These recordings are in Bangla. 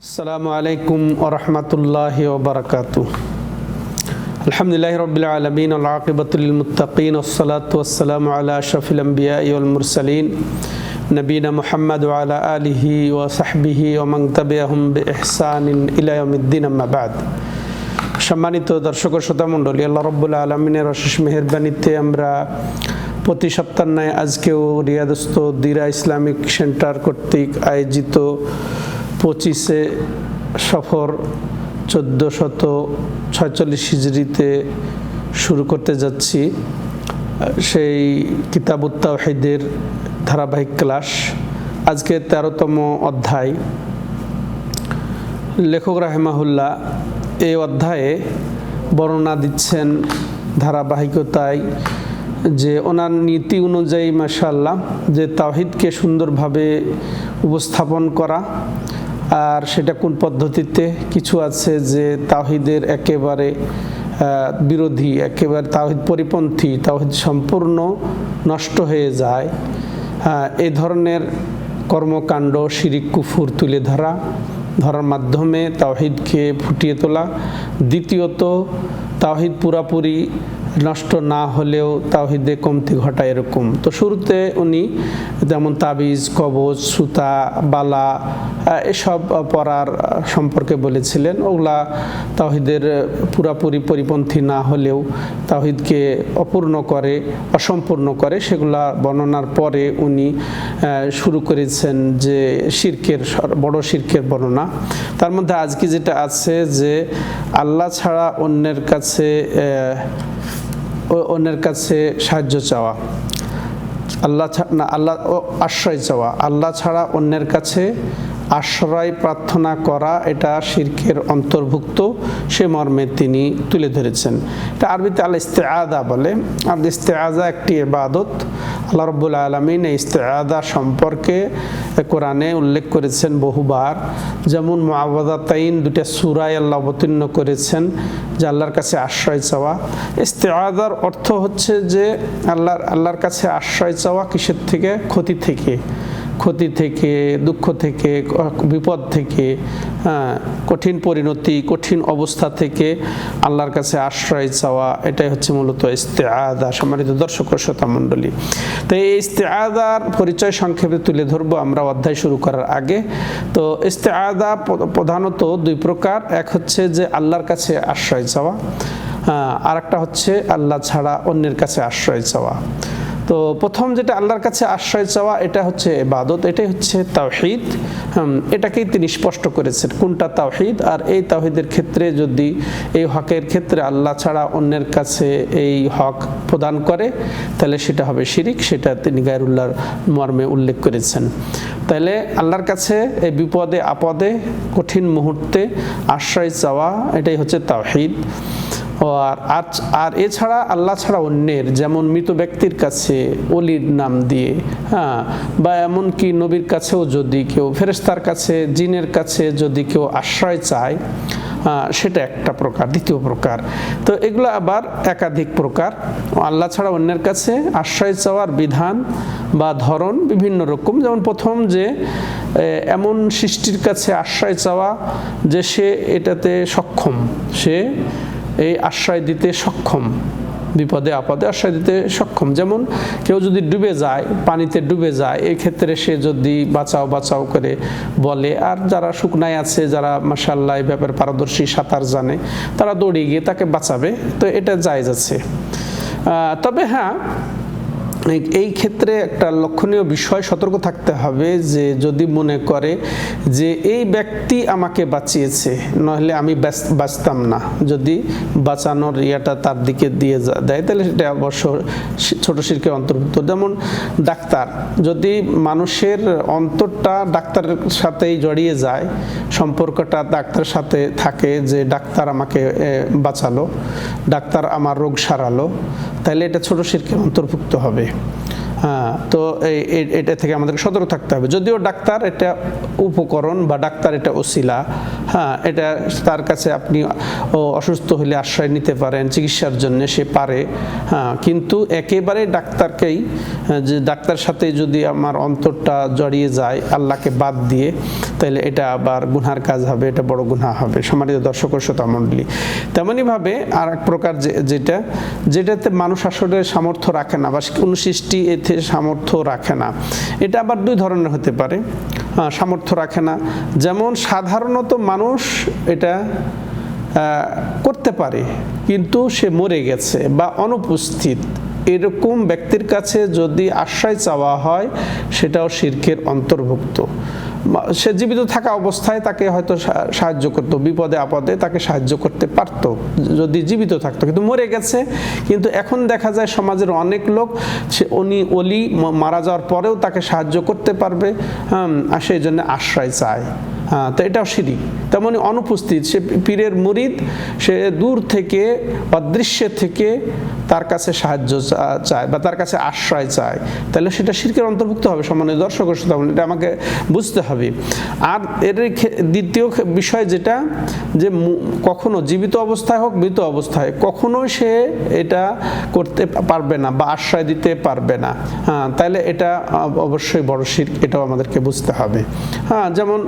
আসসালামু আলাইকুম ওরহমতুল্লাহ ওবরকাত আলহামদুলিল্লাহ রবিল আলমিন আলাকিবতুল মুতাকিন ওসলাত ওসালাম আলা শফিল আম্বিয়া মুরসালিন নবীনা মোহাম্মদ আলা আলিহি ও সাহবিহি ওমং তবিয়াহম ইহসান ইলায়মদ্দিন আম্মাবাদ সম্মানিত দর্শক শ্রোতা মণ্ডলী, আল্লাহ রব্বুল্লা আলমিনের অশেষ মেহরবানিতে আমরা প্রতি সপ্তাহ নয় আজকেও রিয়াদস্ত দিরা ইসলামিক সেন্টার কর্তৃক আয়োজিত পঁচিশে সফর চোদ্দ শত ছয়চল্লিশ হিজড়িতে শুরু করতে যাচ্ছি। সেই কিতাবুত্তাহিদের ধারাবাহিক ক্লাস। আজকে তেরোতম অধ্যায়। লেখক রাহেমাহুল্লাহ এই অধ্যায়ে বর্ণনা দিচ্ছেন ধারাবাহিকতায় যে ওনার নীতি অনুযায়ী মাসাল্লাহ যে তাহিদকে সুন্দরভাবে উপস্থাপন করা আর সেটা কোন পদ্ধতিতে? কিছু আছে যে তাহিদের একেবারে বিরোধী, একেবারে তাহিদ পরিপন্থী তাহিদ সম্পূর্ণ নষ্ট হয়ে যায়। এই ধরনের কর্মকাণ্ড, শিরিক, কুফুর তুলে ধরা, ধরার মাধ্যমে তাওহিদকে ফুটিয়ে তোলা। দ্বিতীয়ত, তাওহিদ পুরাপুরি নষ্ট না হলেও তাওহিদে কমতি ঘটায় এরকম। তো শুরুতে উনি যেমন তাবিজ, কবজ, সুতা, বালা এসব পড়ার সম্পর্কে বলেছিলেন। ওগুলা তাওহিদের পুরাপুরি পরিপন্থী না হলেও তাওহিদকে অপূর্ণ করে, অসম্পূর্ণ করে। সেগুলা বর্ণনার পরে উনি শুরু করেছেন যে শির্কের বড় শির্কের বর্ণনা। তার মধ্যে আজকে যেটা আছে যে আল্লাহ ছাড়া অন্যের কাছে অন্যের কাছে সাহায্য চাওয়া। আল্লাহ না, আল্লাহ আশ্রয় চাওয়া। আল্লাহ ছাড়া অন্যের কাছে আশ্রয় প্রার্থনা করা এটা শির্কের অন্তর্ভুক্ত। সে মর্মে তিনি তুলে ধরেছেন। এটা আরবিতে আল ইস্তেআদা বলে। আর ইস্তেআদা একটি ইবাদত। আল্লাহ রব্বুল আলমিন এই ইস্তেদা সম্পর্কে কোরআনে উল্লেখ করেছেন বহুবার। যেমন মাবাদাতাইন দুটা সুরায় আল্লাহ অবতীর্ণ করেছেন, যে আল্লাহর কাছে আশ্রয় চাওয়া। ইস্তেদার অর্থ হচ্ছে যে আল্লাহর আল্লাহর কাছে আশ্রয় চাওয়া কিসের থেকে? ক্ষতি থেকে। ক্ষতি থেকে দুঃখ থেকে বিপদ থেকে হ্যাঁ, কঠিন পরিণতি কঠিন অবস্থা থেকে আল্লাহর কাছে আশ্রয় চাওয়া এটাই হচ্ছে মূলত ইস্তেআদা সম্মানিত দর্শক শ্রোতা মণ্ডলী। তো এই ইস্তেআদার পরিচয় সংক্ষেপে তুলে ধরবো আমরা অধ্যায় শুরু করার আগে। তো ইস্তেআদা প্রধানত দুই প্রকার এক হচ্ছে যে আল্লাহর কাছে আশ্রয় চাওয়া আর একটা হচ্ছে আল্লাহ ছাড়া অন্যের কাছে আশ্রয় চাওয়া। তো প্রথম যেটা আল্লাহর কাছে আশ্রয় চাওয়া, এটা হচ্ছে বাদত এটাই হচ্ছে তাওহিদ। এটাকেই তিনি স্পষ্ট করেছেন, কোনটা তাওহিদ আর এই তাওহিদের ক্ষেত্রে যদি এই হকের ক্ষেত্রে আল্লাহ ছাড়া অন্যের কাছে এই হক প্রদান করে, তাহলে সেটা হবে শিরিক, সেটা তিনি গায়রুল্লাহর মর্মে উল্লেখ করেছেন। তাহলে আল্লাহর কাছে এই বিপদে, আপদে, কঠিন মুহূর্তে আশ্রয় চাওয়া, এটাই হচ্ছে তাওহিদ। আর আর এছাড়া আল্লাহ ছাড়া অন্যের যেমন মৃত ব্যক্তির কাছে অলির নাম দিয়ে হ্যাঁ বা এমনকি নবীর কাছেও যদি কেউ ফেরেস্তার কাছে জিনের কাছে যদি কেউ আশ্রয় চায় আহ, সেটা একটা প্রকার। দ্বিতীয় প্রকার। তো এগুলো আবার একাধিক প্রকার। আল্লাহ ছাড়া অন্যের কাছে আশ্রয় চাওয়ার বিধান বা ধরন বিভিন্ন রকম। যেমন প্রথম যে এমন সৃষ্টির কাছে আশ্রয় চাওয়া যে সে এটাতে সক্ষম সে এই আশ্রয় দিতে সক্ষম, বিপদে আপদে আশ্রয় দিতে সক্ষম। যেমন কেউ যদি ডুবে যায়, পানিতে ডুবে যায় এই ক্ষেত্রে সে যদি বাঁচাও বাঁচাও করে বলে। আর যারা শুকনায় আছে, যারা মাসাল্লাহ এই ব্যাপারে পারদর্শী, সাঁতার জানে, তারা দৌড়ে গিয়ে তাকে বাঁচাবে। তো এটা যায় যাচ্ছে তবে হ্যাঁ এই- এই ক্ষেত্রে একটা লক্ষণীয় বিষয় সতর্ক থাকতে হবে যে যদি মনে করে যে এই ব্যক্তি আমাকে বাঁচিয়েছে, নইলে আমি বাঁচতাম না। যদি বাঁচানোর ইয়েটা তার দিকে দিয়ে দেয়, তাহলে সেটা অবশ্য ছোট শিল্পের অন্তর্ভুক্ত। যেমন ডাক্তার, যদি মানুষের অন্তরটা ডাক্তারের সাথেই জড়িয়ে যায়, সম্পর্কটা ডাক্তারের সাথে থাকে যে, ডাক্তার আমাকে বাঁচালো, ডাক্তার আমার রোগ সারালো। তাহলে এটা ছোট শিরকের অন্তর্ভুক্ত হবে। হ্যাঁ তো এই, এটা থেকে আমাদেরকে সতর্ক থাকতে হবে। যদিও ডাক্তার এটা উপকরণ বা ডাক্তার এটা ওসিলা হ্যাঁ এটা তার কাছে আপনি অসুস্থ হলে আশ্রয় নিতে পারেন, চিকিৎসার জন্য সে পারে। হ্যাঁ কিন্তু একেবারে ডাক্তারকেই, যে ডাক্তার সাথে যদি আমার অন্তরটা জড়িয়ে যায়, আল্লাহকে বাদ দিয়ে, তাহলে এটা আবার গুনহার কাজ হবে, এটা বড় গুনাহ হবে। সম্মানিত দর্শক ও শ্রোতা মণ্ডলী তেমনইভাবে আর এক প্রকার যেটা, যেটাতে মানুষ আসলে সামর্থ্য রাখে না বা কোনো সৃষ্টি এতে সামর্থ্য রাখে না, এটা আবার দুই ধরনের হতে পারে। সামর্থ্য রাখে না। যেমন সাধারণত মানুষ এটা করতে পারে, কিন্তু সে মরে গেছে বা অনুপস্থিত। এরকম ব্যক্তির কাছে যদি আশ্রয় চাওয়া হয়, সেটাও শির্কের অন্তর্ভুক্ত। সে জীবিত থাকা অবস্থায় তাকে হয়তো সাহায্য করত বিপদে আপদে তাকে সাহায্য করতে পারত যদি জীবিত থাকতো কিন্তু মরে গেছে। কিন্তু এখন দেখা যায় সমাজের অনেক লোক সে উনি অলি মারা যাওয়ার পরেও তাকে সাহায্য করতে পারবে হ্যাঁ, সেই জন্য আশ্রয় চায়। হ্যাঁ তো এটাও সিঁড়ি। তেমনি অনুপস্থিত, সে পীরের মুরিদ, সে দূর থেকে অদৃশ্য থেকে তার কাছে সাহায্য চায় বা তার কাছে আশ্রয় চায়। তাহলে সেটা শিরকের অন্তর্ভুক্ত হবে সম্মানিত দর্শক এটা আমাকে বুঝতে হবে। আর এর দ্বিতীয় বিষয় যেটা, যে কখনো জীবিত অবস্থায় হোক, মৃত অবস্থায়, কখনোই সে এটা করতে পারবে না বা আশ্রয় দিতে পারবে না। হ্যাঁ তাহলে এটা অবশ্যই বড় শির এটাও আমাদেরকে বুঝতে হবে। হ্যাঁ যেমন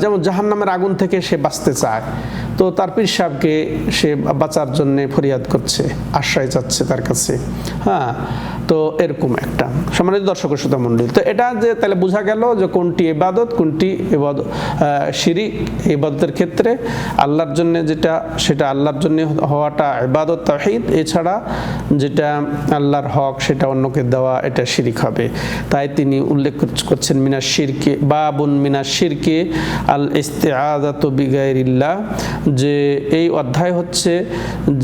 যেমন জাহান্নামের আগুন থেকে সে বাঁচতে চায়, তো তার পীর সাহেবকে সে বাঁচার জন্যে ফরিয়াদ করছে, আশ্রয় চাচ্ছে তার কাছে। হ্যাঁ তো এরকম একটা। সম্মানিত দর্শক শ্রোতা মণ্ডলী, তো এটা যে তাহলে বোঝা গেল যে কোনটি এবাদত কোনটি ইবাদ শিরিক ইবাদতের ক্ষেত্রে আল্লাহর জন্য যেটা, সেটা আল্লাহর জন্য হওয়াটা এবাদত তাহিদ এছাড়া যেটা আল্লাহর হক, সেটা অন্যকে দেওয়া, এটা শিরিক হবে। তাই তিনি উল্লেখ করছেন, মিনা শিরকে, বাবুন মিনা শিরকে আল ইস্তেআদাত বিগাইরিল্লাহ। যে এই অধ্যায় হচ্ছে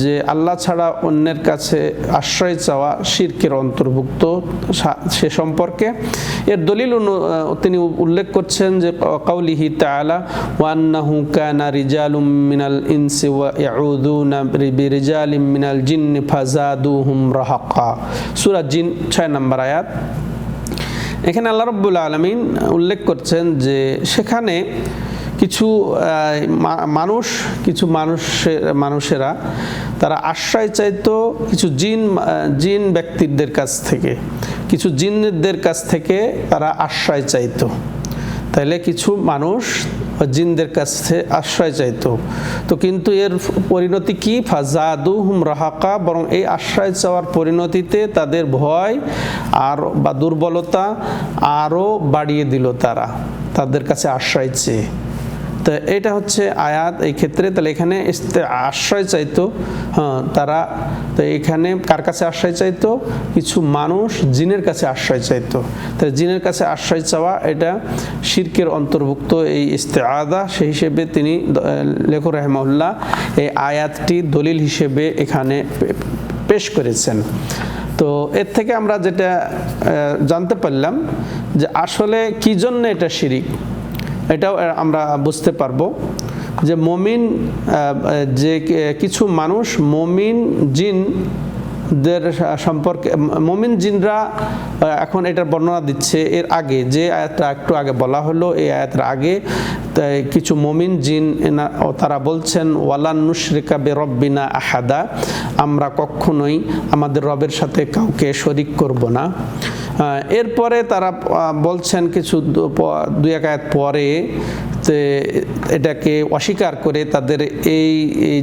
যে আল্লাহ ছাড়া অন্যের কাছে আশ্রয় চাওয়া শিরকের অন্তর্ভুক্ত সে সম্পর্কে। এর দলিল তিনি উল্লেখ করছেন যে কাউলিহি তাআলা ওয়ান্নাহু কানা রিজালুম মিনাল ইনসি ওয়া মিনাল রাহাকা সূরা জিন 6 নম্বর আয়াত। এখানে আল্লাহ রব্বুল আলমিন উল্লেখ করছেন যে, সেখানে কিছু মানুষ, কিছু মানুষের মানুষেরা, তারা আশ্রয় চাইতো কিছু জিন জিন ব্যক্তিদের কাছ থেকে। কিছু জিনদের কাছ থেকে তারা আশ্রয় চাইতো। তাইলে কিছু মানুষ জিনদের কাছে আশ্রয় চাইতো। তো কিন্তু এর পরিণতি কি? ফাজাদু হুম রাহাকা, বরং এই আশ্রয় চাওয়ার পরিণতিতে তাদের ভয় আর বা দুর্বলতা আরও বাড়িয়ে দিল তারা, তাদের কাছে আশ্রয় চেয়ে। তো এটা হচ্ছে আয়াত এই ক্ষেত্রে। তাহলে এখানে আশ্রয় চাইতো হ্যাঁ তারা। তো এখানে কার কাছে আশ্রয় চাইতো? কিছু মানুষ জিনের কাছে আশ্রয় চাইতো। তাহলে জিনের কাছে আশ্রয় চাওয়া, এটা শিরকের অন্তর্ভুক্ত এই ইস্তেআদা, সেই হিসেবে তিনি লেখক রহমউল্লাহ এই আয়াতটি দলিল হিসেবে এখানে পেশ করেছেন। তো এর থেকে আমরা যেটা জানতে পারলাম যে আসলে কি জন্য এটা শিরিক? এটাও আমরা বুঝতে পারব যে মমিন যে কিছু মানুষ মমিন জিনদের সম্পর্কে মমিন জিনরা এখন এটার বর্ণনা দিচ্ছে এর আগে, যে আয়াতটা একটু আগে বলা হলো, এই আয়াতের আগে কিছু মমিন জিন তারা বলছেন, ওয়ালান নুশরিকা বে রব্বিনা আহাদা আমরা কখনোই আমাদের রবের সাথে কাউকে শরিক করব না। এরপরে তারা বলছেন কিছু দুই এক পরে যে এটাকে অস্বীকার করে তাদের এই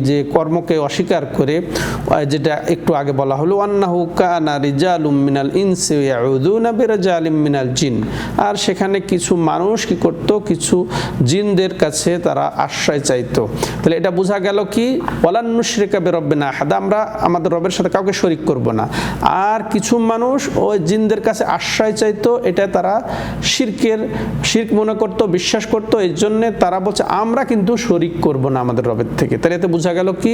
যে কর্মকে অস্বীকার করে যেটা একটু আগে বলা হলো আন্নাহু কানা রিজালুম মিনাল ইনসি ইয়াউদুনা বিরাজালিম মিনাল জিন। আর সেখানে কিছু মানুষ কি করত? কিছু জিনদের কাছে তারা আশ্রয় চাইতো। তাহলে এটা বোঝা গেল কি? ওয়ালান্নুশরিকা বেরব্বিনা হাদা আমরা আমাদের রবের সাথে কাউকে শরিক করব না। আর কিছু মানুষ ওই জিনদের কাছে আশ্রয় চাইতো, এটা তারা শিরকের, শির্ক মনে করতো, বিশ্বাস করতো এই জন্যে তারা বলছে, আমরা কিন্তু শরিক করব না আমাদের রবের থেকে। তাহলে এতে বোঝা গেল কি?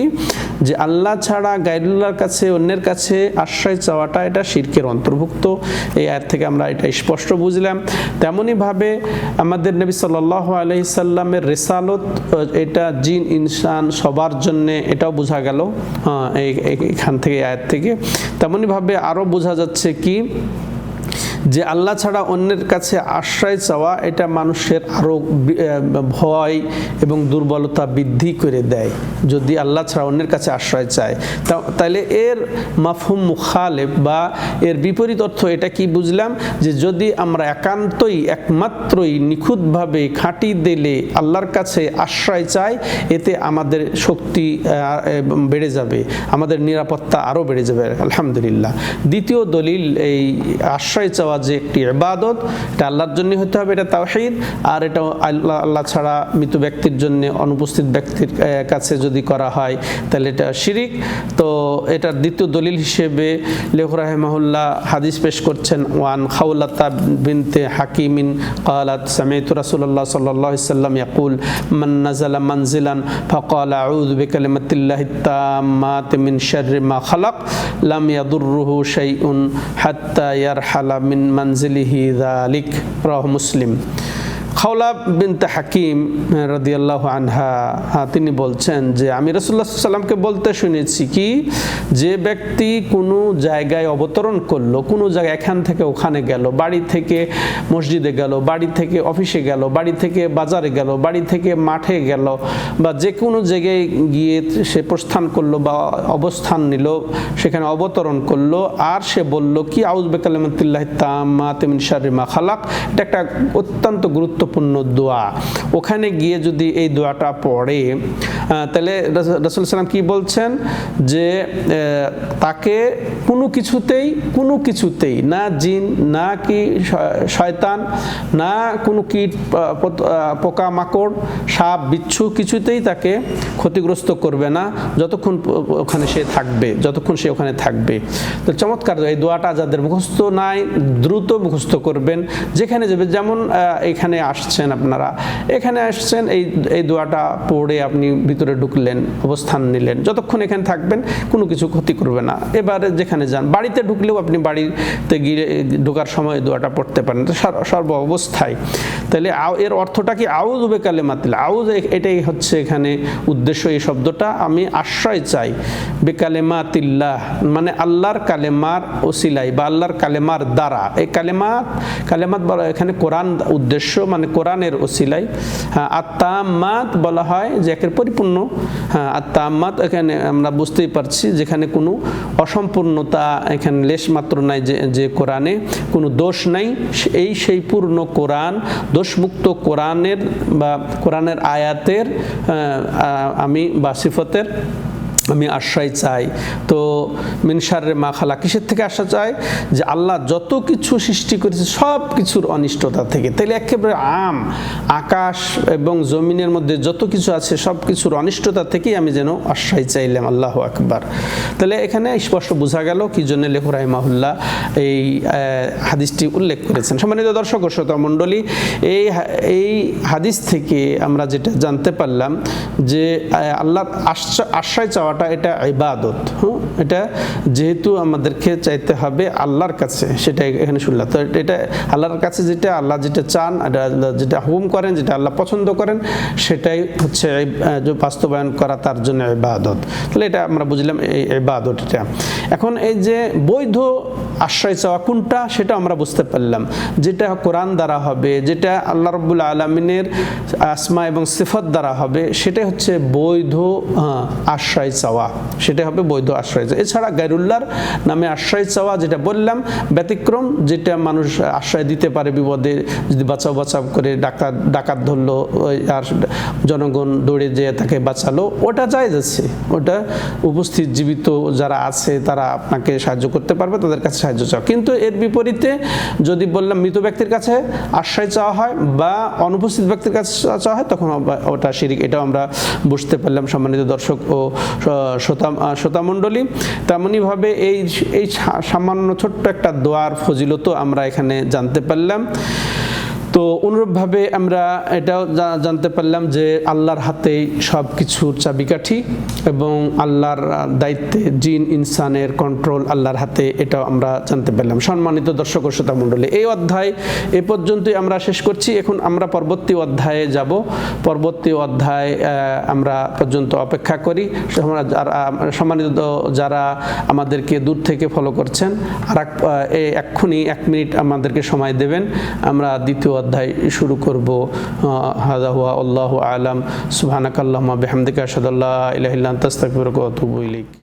যে আল্লাহ ছাড়া গাইডুল্লাহর কাছে, অন্যের কাছে আশ্রয় চাওয়াটা এটা শিরকের অন্তর্ভুক্ত। এই আয়ের থেকে আমরা এটা স্পষ্ট বুঝলাম। তেমনইভাবে আমাদের নবী সাল্লাহ আলহিসাল্লামের রেসালত, এটা জিন, ইনসান সবার জন্যে এটাও বোঝা গেল হ্যাঁ এখান থেকে আয়াত থেকে। তেমনইভাবে আরও বোঝা যাচ্ছে কি? যে আল্লাহ ছাড়া অন্যের কাছে আশ্রয় চাওয়া, এটা মানুষের আরও ভয় এবং দুর্বলতা বৃদ্ধি করে দেয়। যদি আল্লাহ ছাড়া অন্যের কাছে আশ্রয় চায়। তাহলে এর মাফহুম মুখালেব বা এর বিপরীত অর্থ এটা কি বুঝলাম? যে যদি আমরা একান্তই, একমাত্রই নিখুঁতভাবে খাঁটি দিলে আল্লাহর কাছে আশ্রয় চাই, এতে আমাদের শক্তি বেড়ে যাবে। আমাদের নিরাপত্তা আরও বেড়ে যাবে। আলহামদুলিল্লাহ। দ্বিতীয় দলিল এই আশ্রয় চাওয়া যে একটি ইবাদত এটা আল্লাহর জন্য হতে হবে এটা তাওহীদ আর এটা আল্লাহ আল্লাহ ছাড়া মৃত ব্যক্তির জন্য অনুপস্থিত ব্যক্তির আহ, কাছে যদি করা হয় তাহলে এটা শিরিক তো এটার দ্বিতীয় দলিল হিসেবে লেখ রাহেমাহুল্লাহ হাদিস পেশ করছেন ওয়ান খাউলাতা বিনতে হাকিমিন قالت سمعت رسول الله صلى الله عليه وسلم يقول من نزل منزلا فقال أعوذ بكلمة الله التامات من شر ما خلق لم يضره شيء حتى يرحل من منزله ذلك رواه مسلم. খাওলা বিনতে হাকিম রাদিয়াল্লাহ আনহা তিনি বলছেন যে, আমি রসুল্লাহ সাল্লামকে বলতে শুনেছি কি, যে ব্যক্তি কোনো জায়গায় অবতরণ করল, কোনো জায়গায় এখান থেকে ওখানে গেল, বাড়ি থেকে মসজিদে গেল, বাড়ি থেকে অফিসে গেল, বাড়ি থেকে বাজারে গেল, বাড়ি থেকে মাঠে গেল, বা যে কোনো জায়গায় গিয়ে সে প্রস্থান করল বা অবস্থান নিল, সেখানে অবতরণ করল, আর সে বলল কি আউজ বেকালামতুল্লাহ তামা তেমিন শারিমা খালাক। এটা একটা অত্যন্ত গুরুত্বপূর্ণ দোয়া। ওখানে গিয়ে যদি এই দোয়াটা পড়ে তাহলে রসুল সাল্লাম কি বলছেন? যে তাকে কোনো কিছুতেই কোনো কিছুতেই না জিন না কি শয়তান না কোনো কীট আহ, পোকামাকড় সাপ বিচ্ছু কিছুতেই তাকে ক্ষতিগ্রস্ত করবে না যতক্ষণ ওখানে সে থাকবে যতক্ষণ সে ওখানে থাকবে। তো চমৎকার এই দোয়াটা যাদের মুখস্থ নাই দ্রুত মুখস্থ করবেন যেখানে যাবে। যেমন এখানে আসছেন আপনারা। এখানে আসছেন এই এই দোয়াটা পড়ে আপনি ভিতরে ঢুকলেন, অবস্থান নিলেন, যতক্ষণ এখানে থাকবেন, কোনো কিছু ক্ষতি করবে না। এবারে যেখানে যান, বাড়িতে ঢুকলেও আপনি বাড়িতে গিয়ে ঢোকার সময় দোয়াটা পড়তে পারেন। সর্ব অবস্থায়। তাহলে এর অর্থটা কি? আউজ বেকালে মাতিল আউজ এটাই হচ্ছে এখানে উদ্দেশ্য এই শব্দটা। আমি আশ্রয় চাই বেকালে মাতিল্লাহ মানে আল্লাহর কালেমার ওসিলাই বা আল্লাহর কালেমার দ্বারা। এই কালেমাত কালেমাত বলা এখানে কোরআন উদ্দেশ্য মানে কোরআনের ওসিলাই হ্যাঁ আত্মামাত বলা হয় যে একের পরিপূর্ণ হ্যাঁ তাম্মাত এখানে আমরা বুঝতেই পারছি যেখানে কোনো অসম্পূর্ণতা এখানে লেশ মাত্র নাই যে কোরআনে, কোনো দোষ নাই। এই সেই পূর্ণ কোরআন, দোষমুক্ত কোরআনের বা কোরআনের আয়াতের আমি বা সিফতের আমি আশ্রয় চাই। তো মিনসারের মা খালা কিসের থেকে আশা চাই যে আল্লাহ যত কিছু সৃষ্টি করেছে, সব কিছুর অনিষ্টতা থেকে। তাহলে একেবারে আম, আকাশ এবং জমিনের মধ্যে যত কিছু আছে, সব কিছুর অনিষ্টতা থেকেই আমি যেন আশ্রয় চাইলাম। আল্লাহ আকবার। তাহলে এখানে স্পষ্ট বোঝা গেল কি জন্য লেখু রাহিমাহুল্লাহ এই হাদিসটি উল্লেখ করেছেন। সম্মানিত দর্শক ও শ্রোতা মণ্ডলী, এই এই হাদিস থেকে আমরা যেটা জানতে পারলাম যে আল্লাহ আশ্রয় আশ্রয় চাওয়াটা এটা ইবাদত। হুম? এটা যেহেতু আমাদেরকে চাইতে হবে আল্লাহর কাছে সেটা এখানে শুনলাম। তো এটা আল্লাহর কাছে যেটা আল্লাহ যেটা চান যেটা হুম করেন, যেটা আল্লাহ পছন্দ করেন, সেটাই হচ্ছে বাস্তবায়ন করা তার জন্য ইবাদত। তাহলে এটা আমরা বুঝলাম এই ইবাদত এটা। এখন এই যে বৈধ আশ্রয় চাওয়া কোনটা, সেটা আমরা বুঝতে পারলাম। যেটা কোরআন দ্বারা হবে, যেটা আল্লাহ রব্বুল আলমিনের আসমা এবং সিফত দ্বারা হবে, সেটাই হচ্ছে বৈধ আশ্রয় চাওয়া সেটা হবে বৈধ আশ্রয় এছাড়া গাইরুল্লাহর নামে আশ্রয় চাওয়া যেটা বললাম, ব্যতিক্রম যেটা মানুষ আশ্রয় দিতে পারে বিপদে, যদি বাঁচাও বাঁচাও করে ডাকাত ডাকাত ধরলো আর জনগণ দৌড়ে যেয়ে তাকে বাঁচালো, ওটা যায় যাচ্ছে ওটা উপস্থিত জীবিত যারা আছে, তারা আপনাকে সাহায্য করতে পারবে, তাদের কাছে সাহায্য চাও। কিন্তু এর বিপরীতে যদি বললাম মৃত ব্যক্তির কাছে আশ্রয় চাওয়া হয় বা অনুপস্থিত ব্যক্তির কাছে চাওয়া হয়, তখন ওটা শিরিক, এটাও আমরা বুঝতে পারলাম সম্মানিত দর্শক ও শ্রোতা শ্রোতামণ্ডলী তেমনইভাবে এই এই সামান্য ছোট্ট একটা দোয়ার ফজিলত আমরা এখানে জানতে পারলাম। তো অনুরূপভাবে আমরা এটাও জানতে পারলাম যে আল্লাহর হাতেই সব কিছুর চাবিকাঠি এবং আল্লাহর দায়িত্বে জিন, ইনসানের কন্ট্রোল আল্লাহর হাতে, এটাও আমরা জানতে পারলাম। সম্মানিত দর্শক ও শ্রোতা মণ্ডলী, এই অধ্যায় এ পর্যন্তই আমরা শেষ করছি। এখন আমরা পরবর্তী অধ্যায়ে যাব। পরবর্তী অধ্যায় আমরা পর্যন্ত অপেক্ষা করি। সম্মানিত যারা আমাদেরকে দূর থেকে ফলো করছেন, আর এক- এক্ষুনি এক মিনিট আমাদেরকে সময় দেবেন। আমরা দ্বিতীয় অধ্যায় শুরু করব। হাদা হুয়া আল্লাহ আলাম। সুবহানাকাল্লাহুম্মা বিহামদিকা আশহাদু আল্লা ইলাহা ইল্লা